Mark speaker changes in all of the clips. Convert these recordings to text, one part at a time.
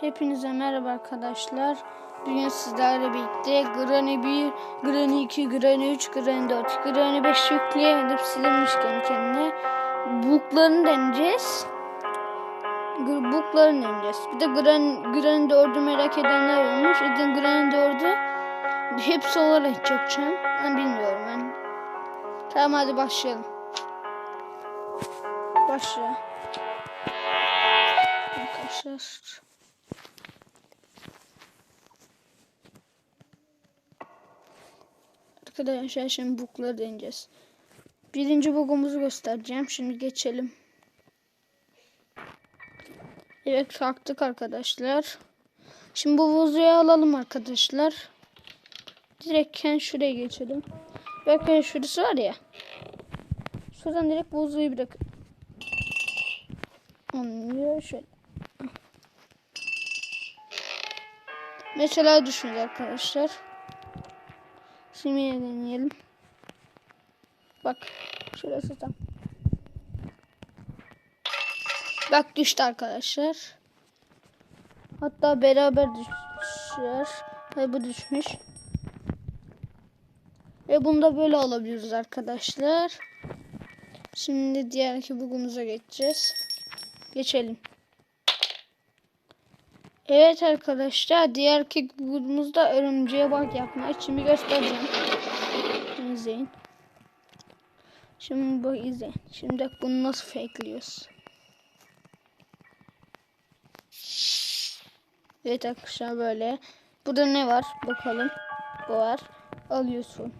Speaker 1: Hepinize merhaba arkadaşlar. Bugün sizlerle birlikte Granny 1, Granny 2, Granny 3, Granny 4, Granny 5 yükleyemedim silinmiş kendi kendine. Booklarını deneyeceğiz. Booklarını deneyeceğiz. Bir de Granny, Granny 4'ü merak edenler olmuş. De Granny 4'ü hepsi olarak yapacağım. Ben bilmiyorum ben. Tamam hadi başlayalım. Başla. Arkadaşlar. Arkadaşlar şimdi bukları deneyeceğiz. Birinci bugumuzu göstereceğim. Şimdi geçelim. Evet kalktık arkadaşlar. Şimdi bu vuzuyu alalım arkadaşlar. Direktken şuraya geçelim. Bakın şurası var ya. Şuradan direkt vuzuyu bırak. Anlıyor şöyle. Mesela düşünün arkadaşlar. Şimdi deneyelim. Bak şurası tam. Bak düştü arkadaşlar. Hatta beraber düşer. Ve bu düşmüş. Ve bunu da böyle alabiliriz arkadaşlar. Şimdi diğer iki bugumuza geçeceğiz. Geçelim. Evet arkadaşlar diğer kickboardumuzda örümceğe bak yapmak için bir göstereceğim. İzleyin. Şimdi bu izleyin. Şimdi bunu nasıl fakeliyoruz. Evet arkadaşlar böyle. Burada ne var? Bakalım. Bu var. Alıyorsun.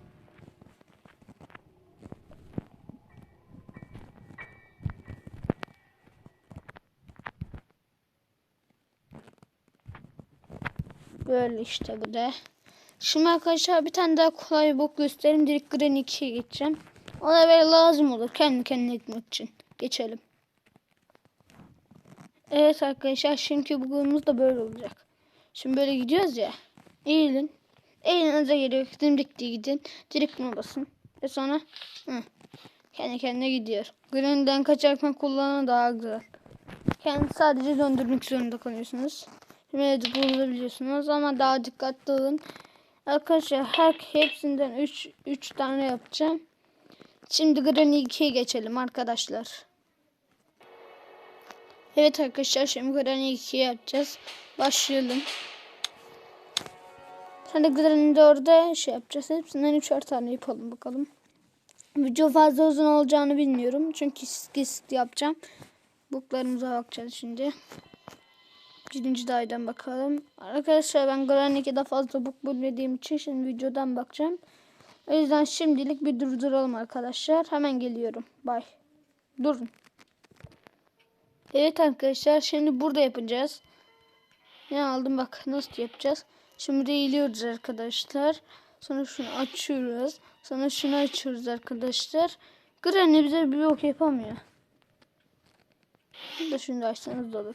Speaker 1: Böyle işte bu da. Şimdi arkadaşlar bir tane daha kolay bir bok göstereyim. Direkt Granny 2'ye geçeceğim. Ona böyle lazım olur. Kendi kendine gitmek için. Geçelim. Evet arkadaşlar şimdiki bugünümüz de böyle olacak. Şimdi böyle gidiyoruz ya. Eğilin. Eğilinize geliyor. Dimdik diye gidin. Direkt buna basın. Ve sonra hı, kendi kendine gidiyor. Granny'den kaçarken kullanan daha güzel. Kendi sadece döndürmek zorunda kalıyorsunuz. Şimdi bulabiliyorsunuz ama daha dikkatli olun. Arkadaşlar her hepsinden 3 3 tane yapacağım. Şimdi Granny 2'ye geçelim arkadaşlar. Evet arkadaşlar şimdi Granny 2'ye yapacağız. Başlayalım. Şimdi Granny 4'e şey yapacağız. Hepsinden 3'er tane yapalım bakalım. Video fazla uzun olacağını bilmiyorum. Çünkü skist yapacağım. Booklarımıza bakacağız şimdi. Birinci daydan bakalım. Arkadaşlar ben Granny 2'de fazla book bulmadığım için şimdi videodan bakacağım. O yüzden şimdilik bir durduralım arkadaşlar. Hemen geliyorum. Bay. Durun. Evet arkadaşlar şimdi burada yapacağız. Ne aldım bak nasıl yapacağız. Şimdi eğiliyoruz arkadaşlar. Sonra şunu açıyoruz. Sonra şunu açıyoruz arkadaşlar. Granny bize bir yok yapamıyor. Bir de şunu da açsanız da olur.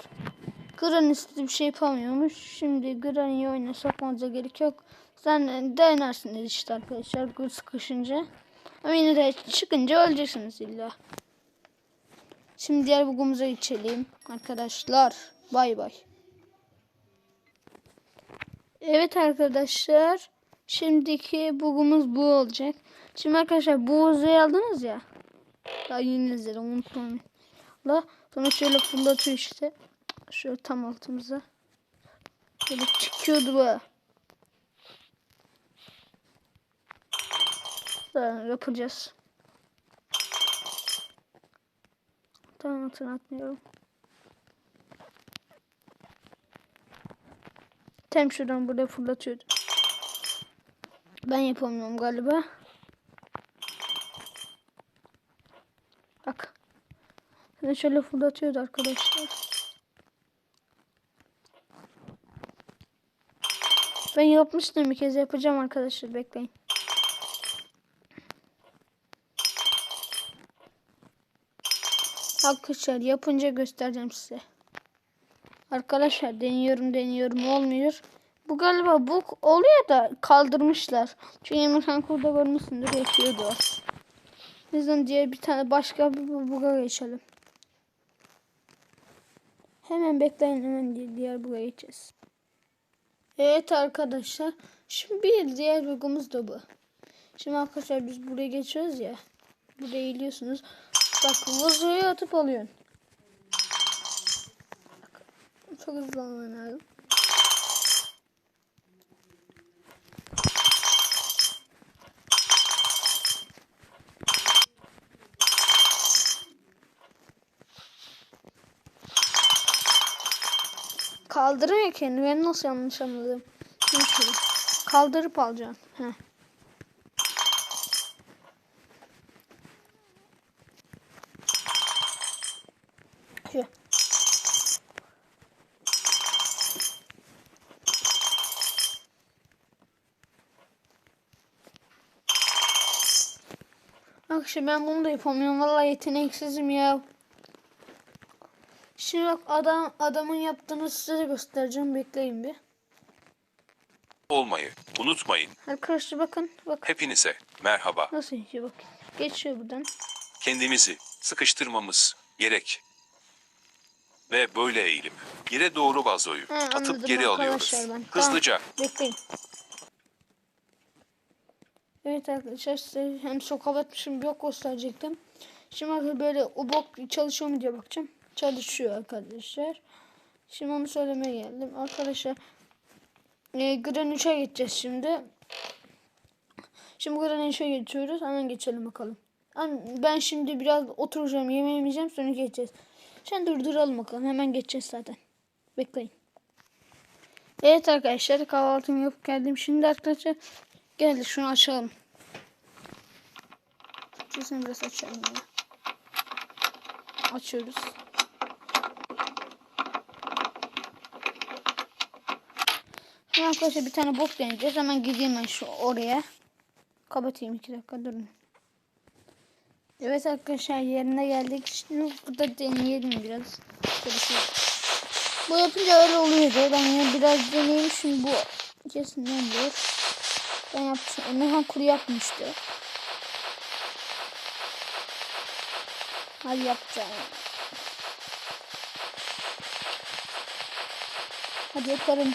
Speaker 1: Granny istediği bir şey yapamıyormuş. Şimdi Granny'yi oyuna sokmanıza gerek yok. Sen denersiniz işte arkadaşlar gır sıkışınca. Ama yine de çıkınca öleceksiniz illa. Şimdi diğer bugumuza geçelim arkadaşlar. Bay bay. Evet arkadaşlar. Şimdiki bugumuz bu olacak. Şimdi arkadaşlar bu uzayı aldınız ya. Daha yeni izledim unutmayın. La sonra şöyle fırlatıyor işte. Şöyle tam altımıza. Böyle çıkıyordu bu. Daha yapacağız. Tamam atın atmıyorum. Tam şuradan buraya fırlatıyordu. Ben yapamıyorum galiba. Bak. Şöyle fırlatıyordu arkadaşlar. Ben yapmıştım bir kez yapacağım arkadaşlar bekleyin. Arkadaşlar yapınca göstereceğim size. Arkadaşlar deniyorum deniyorum olmuyor. Bu galiba bu oluyor da kaldırmışlar. Çünkü Emirhan kurda görmüşsündür yapıyordu yüzden diğer bir tane başka bir buga geçelim. Hemen bekleyin hemen di- diğer buraya geçeceğiz. Evet arkadaşlar. Şimdi bir diğer bugumuz da bu. Şimdi arkadaşlar biz buraya geçiyoruz ya. Buraya eğiliyorsunuz. Bak vazoyu atıp alıyorsun. Çok hızlı olman. Kaldırmıyor kendini. Ben nasıl yanlış anladım? Kaldırıp alacaksın. Heh. Şu. Bak şimdi ben bunu da yapamıyorum. Vallahi yeteneksizim ya. Şimdi bak adam adamın yaptığını size göstereceğim. Bekleyin bir.
Speaker 2: olmayı unutmayın.
Speaker 1: Arkadaşlar bakın. Bak
Speaker 2: Hepinize merhaba.
Speaker 1: nasıl yapıyor bak. Geçiyor buradan.
Speaker 2: Kendimizi sıkıştırmamız gerek. Ve böyle eğilip yere doğru vazoyu
Speaker 1: Ha,
Speaker 2: atıp
Speaker 1: anladım
Speaker 2: geri alıyoruz.
Speaker 1: ben.
Speaker 2: Hızlıca.
Speaker 1: Tamam, bekleyin. Evet arkadaşlar size hem sokak atmışım bir yok gösterecektim. Şimdi böyle o bok çalışıyor mu diye bakacağım. Çalışıyor arkadaşlar. Şimdi onu söylemeye geldim. Arkadaşlar e, Gran 3'e geçeceğiz şimdi. Şimdi Gran 3'e geçiyoruz. Hemen geçelim bakalım. Ben- şimdi biraz oturacağım, yemeğimi yiyeceğim sonra geçeceğiz. Şimdi durduralım bakalım. Hemen geçeceğiz zaten. Bekleyin. Evet arkadaşlar kahvaltımı yapıp geldim. Şimdi arkadaşlar geldi şunu açalım. Şurasını biraz açalım. Açıyoruz. Arkadaşlar bir tane bok deneyeceğiz. Hemen gideyim ben şu oraya. Kapatayım iki dakika durun. Evet arkadaşlar yerine geldik. Şimdi burada deneyelim biraz. Şey. Bu yapınca öyle oluyordu. Ben ya biraz deneyeyim şimdi bu kesin olur. Ben yaptım. Emirhan kuru yapmıştı. Hadi yapacağım. Hadi yaparım.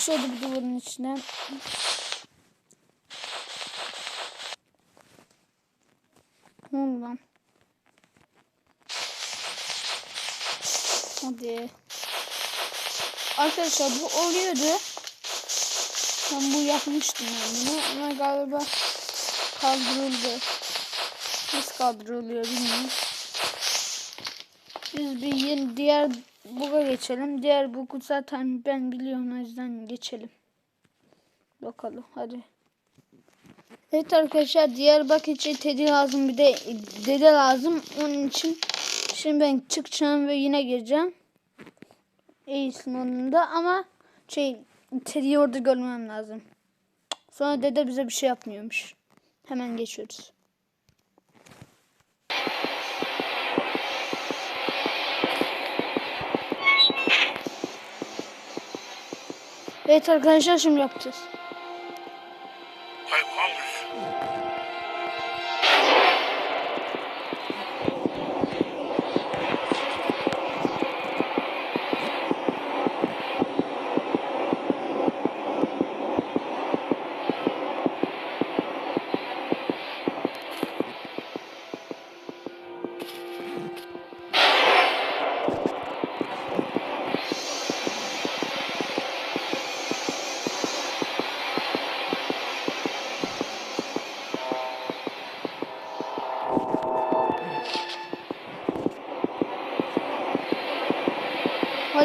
Speaker 1: Geçiyordu bu duvarın içinden. Ne oldu lan? Hadi. Arkadaşlar bu oluyordu. Ben bu yapmıştım ben bunu ama galiba kaldırıldı. Nasıl kaldırılıyor bilmiyorum. Biz bir yeni diğer buga geçelim. Diğer bugu zaten ben biliyorum o yüzden geçelim. Bakalım hadi. Evet arkadaşlar diğer bak için Teddy lazım bir de dede lazım. Onun için şimdi ben çıkacağım ve yine gireceğim. İyisin onun da ama şey Teddy'yi orada görmem lazım. Sonra dede bize bir şey yapmıyormuş. Hemen geçiyoruz. Evet arkadaşlar şimdi yapacağız.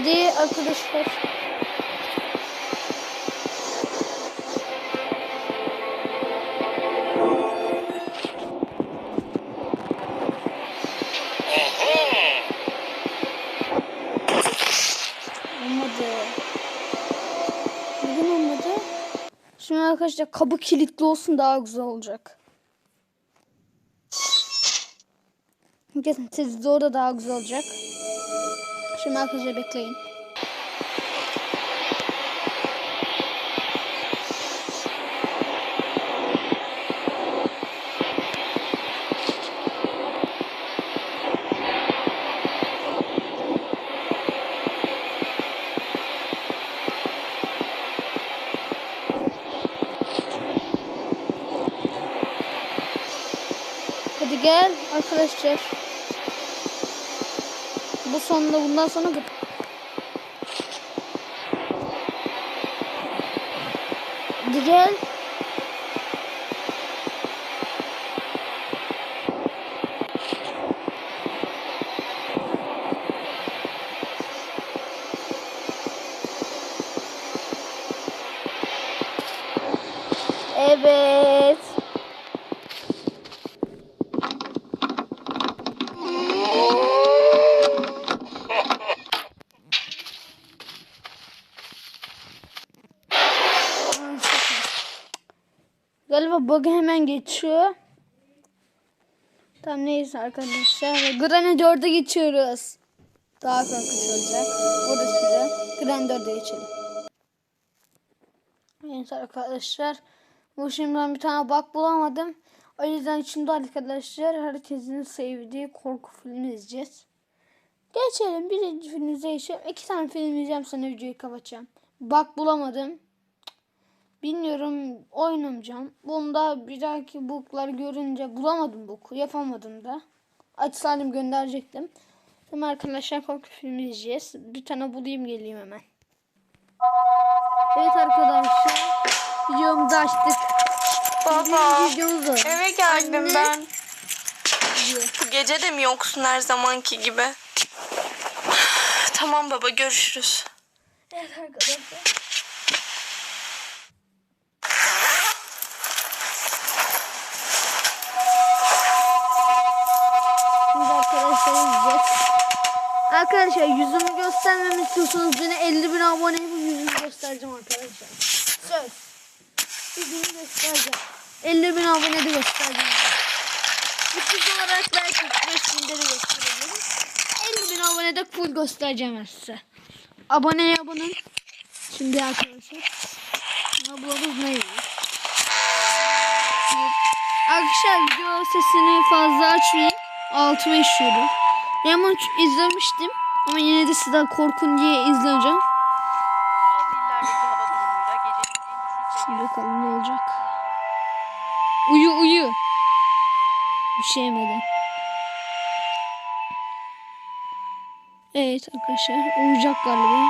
Speaker 1: Hadi arkadaşlar. Şimdi arkadaşlar kabı kilitli olsun daha güzel olacak. Kesin sizde orada daha güzel olacak. Şimdi arkadaşlar bekleyin. Hadi gel arkadaşlar. Bu sonunda bundan sonra gıt. Hadi gel. Evet. Galiba bug hemen geçiyor. Neyse arkadaşlar. Granny 4'e geçiyoruz. Daha korkunç olacak. O da 4'e geçelim. Neyse arkadaşlar. Bu şimdi ben bir tane bug bulamadım. O yüzden şimdi arkadaşlar herkesin sevdiği korku filmi izleyeceğiz. Geçelim. Birinci filmimize geçelim. İki tane film izleyeceğim sonra videoyu kapatacağım. Bug bulamadım. Bilmiyorum oynamayacağım. Bunda bir dahaki bookları görünce bulamadım book'u. Yapamadım da. Açsaydım gönderecektim. Şimdi arkadaşlar korku filmi izleyeceğiz. Bir tane bulayım geleyim hemen. Evet arkadaşlar. Videomuzu açtık.
Speaker 3: Baba
Speaker 1: Birinci videomuz o.
Speaker 3: eve geldim
Speaker 1: Anne.
Speaker 3: ben. Bu gece de mi yoksun her zamanki gibi? tamam baba görüşürüz.
Speaker 1: Evet arkadaşlar. Arkadaşlar yüzümü göstermemi istiyorsanız beni 50 bin abone yapın yüzümü göstereceğim arkadaşlar. Söz. Yüzümü göstereceğim. 50 bin abone de göstereceğim. Üçüncü olarak belki 5 binde de gösterebilirim. 50 bin abone de full göstereceğim size. Aboneye abone. Şimdi arkadaşlar. Ablamız ne yiyor? Arkadaşlar video sesini fazla açmayayım. Altıma işiyorum. Ç- izlemiştim. Ama yine de sizden korkun diye izleyeceğim. Bakalım ne olacak. Uyu uyu. Bir şey yemeden. Evet arkadaşlar uyuyacak galiba.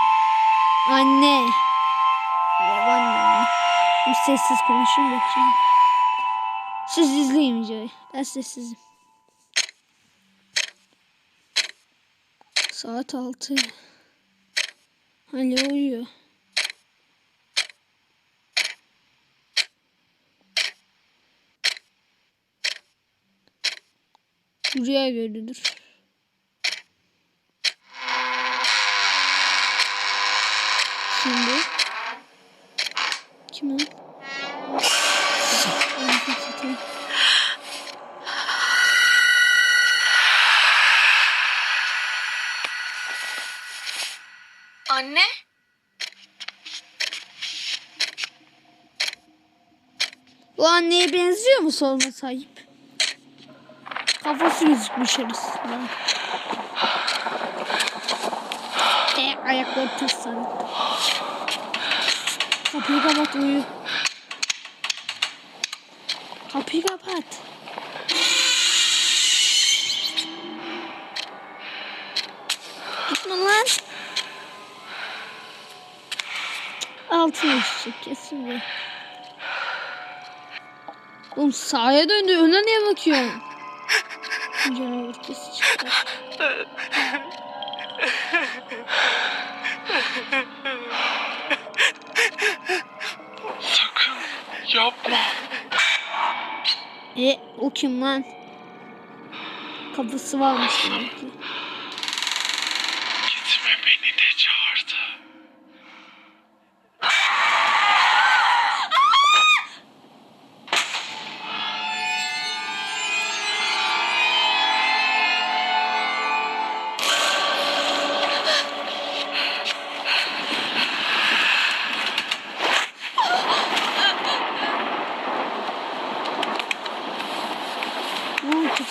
Speaker 1: Anne. Ya anne. Bir sessiz konuşayım bakayım. Siz izleyin videoyu. Ben sessizim. Saat 6. Hala uyuyor. Rüya gördüdür. Şimdi kim o? Anasını satayım.
Speaker 3: Anne?
Speaker 1: O anneye sorma sahip? Kafası gözükmüş arasında. E, ayakları sarıldı. Kapıyı kapat uyu. Kapıyı kapat. Gitme lan. Altına düşecek kesin bu. Oğlum sağa döndü. Öne niye bakıyorsun? Canavar kesin çıktı.
Speaker 4: Sakın yapma.
Speaker 1: E o kim lan? Kafası varmış demek ki.
Speaker 4: Gitme beni de çağırdı.
Speaker 1: Ne oldu?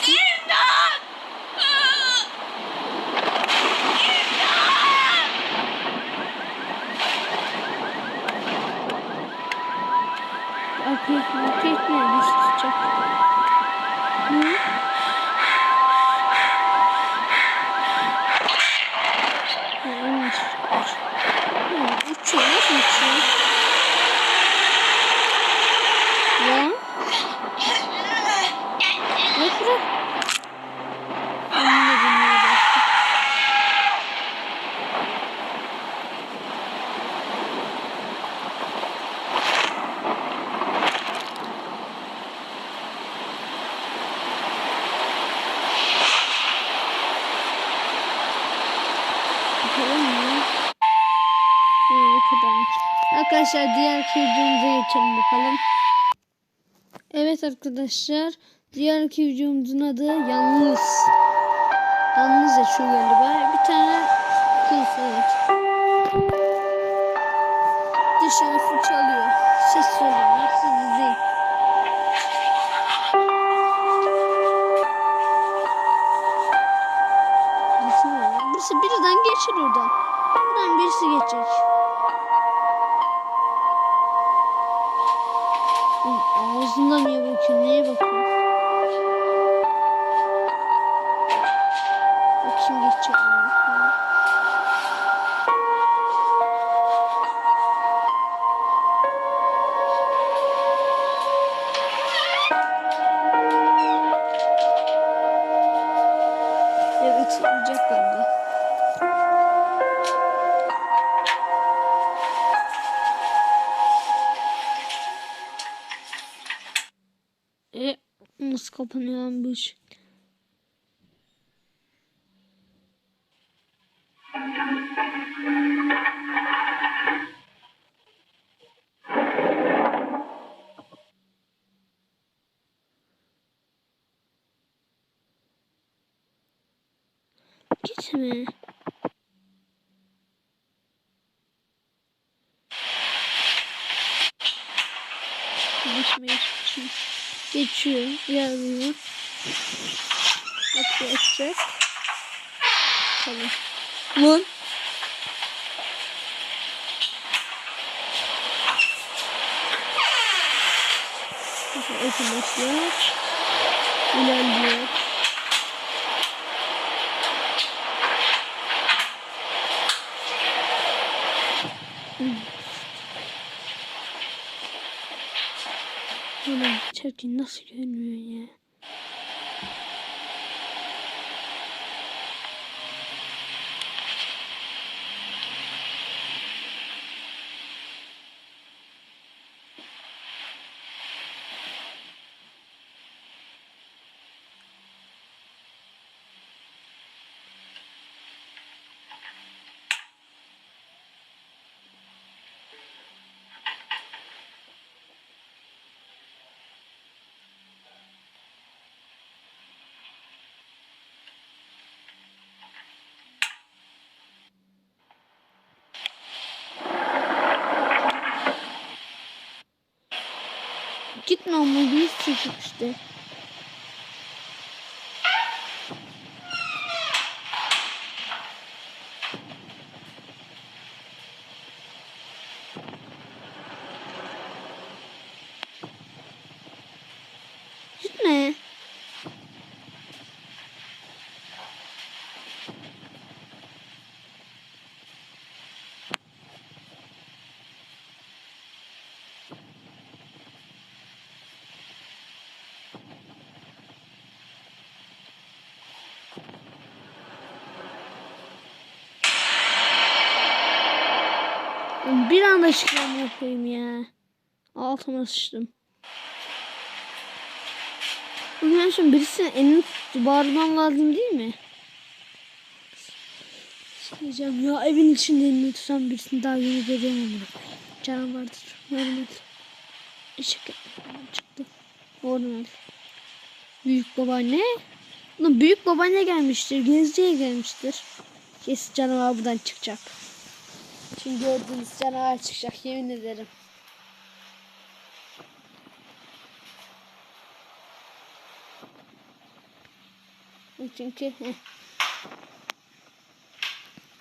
Speaker 1: Arkaya hareket etmeye biz tutacak. Ne? Arkadaşlar diğer videomuza geçelim bakalım. Evet arkadaşlar diğerki videomuzun adı Yalnız. Yalnız yaşıyor galiba. Bir tane kız evet. Dışarı fırçalıyor. Ses söylüyor. Siz izleyin. Birisi birden geçer oradan. Buradan birisi geçecek. Ağzından niye bakıyor? Neye bakıyor? Bak kim geçecek iş? Gitme. Geçiyor. Yarıyor. Atıyor atacak. Tamam. Lan. Arkadaşlar. İlerliyor. Çirkin nasıl görünüyor ya? Gitme ama bir çocuk işte. Gitme. Bir anda çıkmam yapayım ya. Altıma sıçtım. Bugün şimdi birisinin elini tuttu. Bağırmam lazım değil mi? Diyeceğim ya evin içinde elini tutan birisini daha yeni görüyorum. Canım vardır. Normal. Işık çıktı. Normal. Büyük babaanne. Ulan büyük babaanne gelmiştir. Geziye gelmiştir. Kesin canavar buradan çıkacak. Şimdi gördüğünüz canavar çıkacak yemin ederim. Çünkü.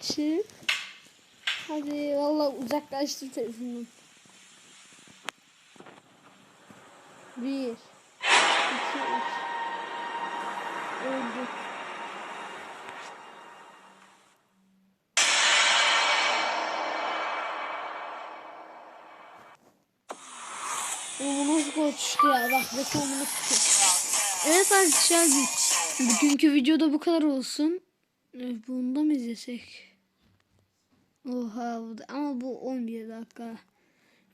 Speaker 1: Çık. Hadi valla uzaklaştır telefonunu. Bir. iki, üç. Öldü. Koştu ya bak rekomunu tutuyor. Evet arkadaşlar bugünkü videoda bu kadar olsun. Ee, Bunu da mı izlesek? Oha bu da, ama bu 11 dakika.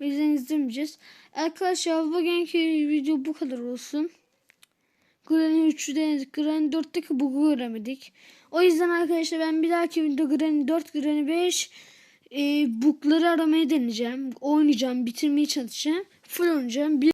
Speaker 1: O izlemeyeceğiz. Arkadaşlar bugünkü video bu kadar olsun. Granny 3'ü denedik. Granny 4'teki bug'u göremedik. O yüzden arkadaşlar ben bir dahaki video Granny 4, Granny 5 e, bookları aramaya deneyeceğim. Oynayacağım, bitirmeye çalışacağım. Full oynayacağım. Bir